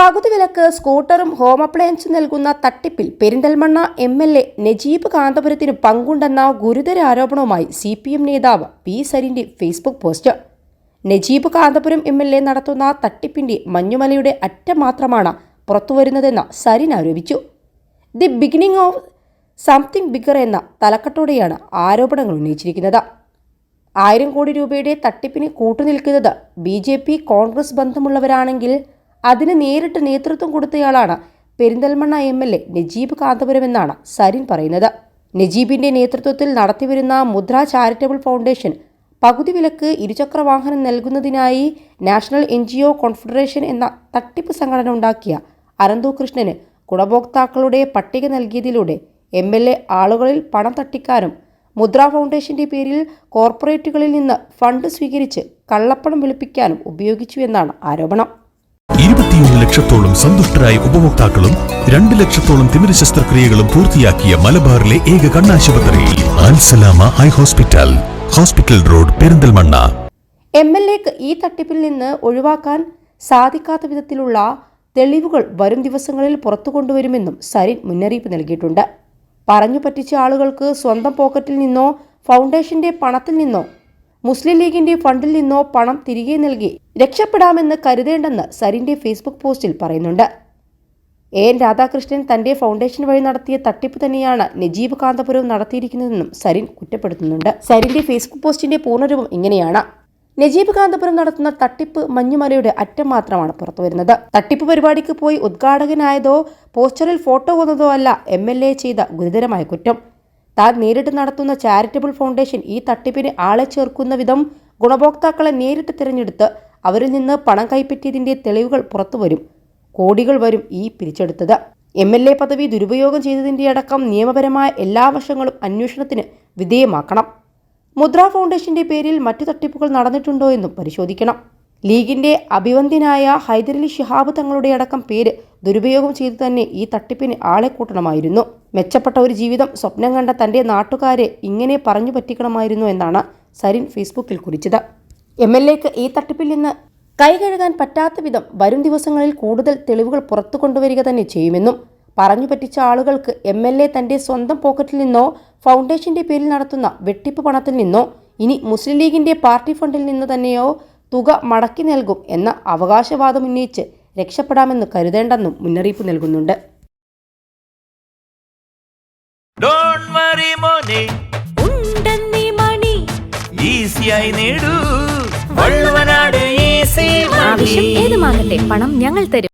പകുതി വിലക്ക് സ്കൂട്ടറും ഹോം അപ്ലയൻസും നൽകുന്ന തട്ടിപ്പിൽ Perinthalmanna M L A Najeeb കാന്തപുരത്തിന് പങ്കുണ്ടെന്ന ഗുരുതര ആരോപണവുമായി സി പി എം നേതാവ് P സരിന്റെ Facebook post. Najeeb Kanthapuram M L A നടത്തുന്ന തട്ടിപ്പിന്റെ മഞ്ഞുമലയുടെ അറ്റം മാത്രമാണ് പുറത്തുവരുന്നതെന്ന് സരിൻ ആരോപിച്ചു. The beginning of something bigger എന്ന തലക്കെട്ടോടെയാണ് ആരോപണങ്ങൾ ഉന്നയിച്ചിരിക്കുന്നത്. ആയിരം കോടി രൂപയുടെ തട്ടിപ്പിന് കൂട്ടുനിൽക്കുന്നത് ബി കോൺഗ്രസ് ബന്ധമുള്ളവരാണെങ്കിൽ അതിന് നേരിട്ട് നേതൃത്വം കൊടുത്തയാളാണ് Perinthalmanna M L A Najeeb Kanthapuram എന്നാണ് സരിൻ പറയുന്നത്. നജീബിന്റെ നേതൃത്വത്തിൽ നടത്തിവരുന്ന മുദ്ര ചാരിറ്റബിൾ ഫൗണ്ടേഷൻ പകുതി വിലക്ക് ഇരുചക്ര വാഹനം നൽകുന്നതിനായി national N G O confederation എന്ന തട്ടിപ്പ് സംഘടന ഉണ്ടാക്കിയ അനന്തു കൃഷ്ണന് ഗുണഭോക്താക്കളുടെ പട്ടിക നൽകിയതിലൂടെ എം എൽ എ ആളുകളിൽ പണം തട്ടിക്കാനും മുദ്ര ഫൗണ്ടേഷന്റെ പേരിൽ കോർപ്പറേറ്റുകളിൽ നിന്ന് ഫണ്ട് സ്വീകരിച്ച് കള്ളപ്പണം വെളുപ്പിക്കാനും ഉപയോഗിച്ചു എന്നാണ് ആരോപണം. ഇരുപത്തിയൊന്ന് ലക്ഷത്തോളം സന്തുഷ്ടരായ ഉപഭോക്താക്കളും രണ്ട് ലക്ഷത്തോളം തിമിര ശസ്ത്രക്രിയകളും പൂർത്തിയാക്കിയ മലബാറിലെ ഏക കണ്ണാശുപത്രി Al Salama eye hospital hospital road Perinthalmanna. M L എക്ക് ഈ തട്ടിപ്പിൽ നിന്ന് ഒഴിവാക്കാൻ സാധിക്കാത്ത വിധത്തിലുള്ള തെളിവുകൾ വരും ദിവസങ്ങളിൽ പുറത്തു കൊണ്ടുവരുമെന്നും സരിൻ മുന്നറിയിപ്പ് നൽകിയിട്ടുണ്ട്. പറഞ്ഞു പറ്റിച്ച ആളുകൾക്ക് സ്വന്തം പോക്കറ്റിൽ നിന്നോ ഫൗണ്ടേഷന്റെ പണത്തിൽ നിന്നോ മുസ്ലിം ലീഗിന്റെ ഫണ്ടിൽ നിന്നോ പണം തിരികെ നൽകി രക്ഷപ്പെടാമെന്ന് കരുതേണ്ടെന്ന് സരിന്റെ ഫേസ്ബുക്ക് പോസ്റ്റിൽ പറയുന്നുണ്ട്. എ എൻ രാധാകൃഷ്ണൻ തന്റെ ഫൗണ്ടേഷൻ വഴി നടത്തിയ തട്ടിപ്പ് തന്നെയാണ് നജീബ് കാന്തപുരം നടത്തിയിരിക്കുന്നതെന്നും സരിൻ കുറ്റപ്പെടുത്തുന്നുണ്ട്. സരിന്റെ ഫേസ്ബുക്ക് പോസ്റ്റിന്റെ പൂർണരൂപം ഇങ്ങനെയാണ്. നജീബ് കാന്തപുരം നടത്തുന്ന തട്ടിപ്പ് മഞ്ഞുമലയുടെ അറ്റം മാത്രമാണ് പുറത്തുവരുന്നത്. തട്ടിപ്പ് പരിപാടിക്ക് പോയി ഉദ്ഘാടകനായതോ പോസ്റ്ററിൽ ഫോട്ടോ വന്നതോ അല്ല എം ചെയ്ത ഗുരുതരമായ കുറ്റം. താൻ നേരിട്ട് നടത്തുന്ന ചാരിറ്റബിൾ ഫൗണ്ടേഷൻ ഈ തട്ടിപ്പിന് ആളെ ചേർക്കുന്ന വിധം ഗുണഭോക്താക്കളെ നേരിട്ട് തിരഞ്ഞെടുത്ത് അവരിൽ നിന്ന് പണം കൈപ്പറ്റിയതിന്റെ തെളിവുകൾ പുറത്തുവരും കോടികൾ വരും ഈ പിരിച്ചെടുത്തത്. എം എൽ എ പദവി ദുരുപയോഗം ചെയ്തതിന്റെ അടക്കം നിയമപരമായ എല്ലാ വശങ്ങളും അന്വേഷണത്തിന് വിധേയമാക്കണം. മുദ്ര ഫൗണ്ടേഷന്റെ പേരിൽ മറ്റു തട്ടിപ്പുകൾ നടന്നിട്ടുണ്ടോ എന്നും പരിശോധിക്കണം. ലീഗിന്റെ അഭിവന്ദ്യനായ ഹൈദരലി ഷിഹാബ് തങ്ങളുടെ അടക്കം പേര് ദുരുപയോഗം ചെയ്തു തന്നെ ഈ തട്ടിപ്പിന് ആളെ കൂട്ടണമായിരുന്നു. മെച്ചപ്പെട്ട ഒരു ജീവിതം സ്വപ്നം കണ്ട തന്റെ നാട്ടുകാരെ ഇങ്ങനെ പറഞ്ഞു പറ്റിക്കണമായിരുന്നു എന്നാണ് സരിൻ ഫേസ്ബുക്കിൽ കുറിച്ചത്. എം എൽ എക്ക് ഈ തട്ടിപ്പിൽ നിന്ന് കൈ കഴുകാൻ പറ്റാത്ത വിധം വരും ദിവസങ്ങളിൽ കൂടുതൽ തെളിവുകൾ പുറത്തു കൊണ്ടുവരിക തന്നെ ചെയ്യുമെന്നും പറഞ്ഞു പറ്റിച്ച ആളുകൾക്ക് എം എൽ എ തന്റെ സ്വന്തം പോക്കറ്റിൽ നിന്നോ ഫൗണ്ടേഷന്റെ പേരിൽ നടത്തുന്ന വെട്ടിപ്പ് പണത്തിൽ നിന്നോ ഇനി മുസ്ലിം ലീഗിന്റെ പാർട്ടി ഫണ്ടിൽ നിന്ന് തന്നെയോ തുക മടക്കി നൽകും എന്ന അവകാശവാദം ഉന്നയിച്ച് രക്ഷപ്പെടാമെന്ന് കരുതേണ്ടെന്നും മുന്നറിയിപ്പ് നൽകുന്നുണ്ട്. ഡോൺ വറി മോനെ. ഉണ്ടെന്നീ മണി. ഈസിയായി നേടൂ. വള്ളുവനാട് ഈസി ആവശ്യം ഏതുമാകട്ടെ പണം ഞങ്ങൾ തരും.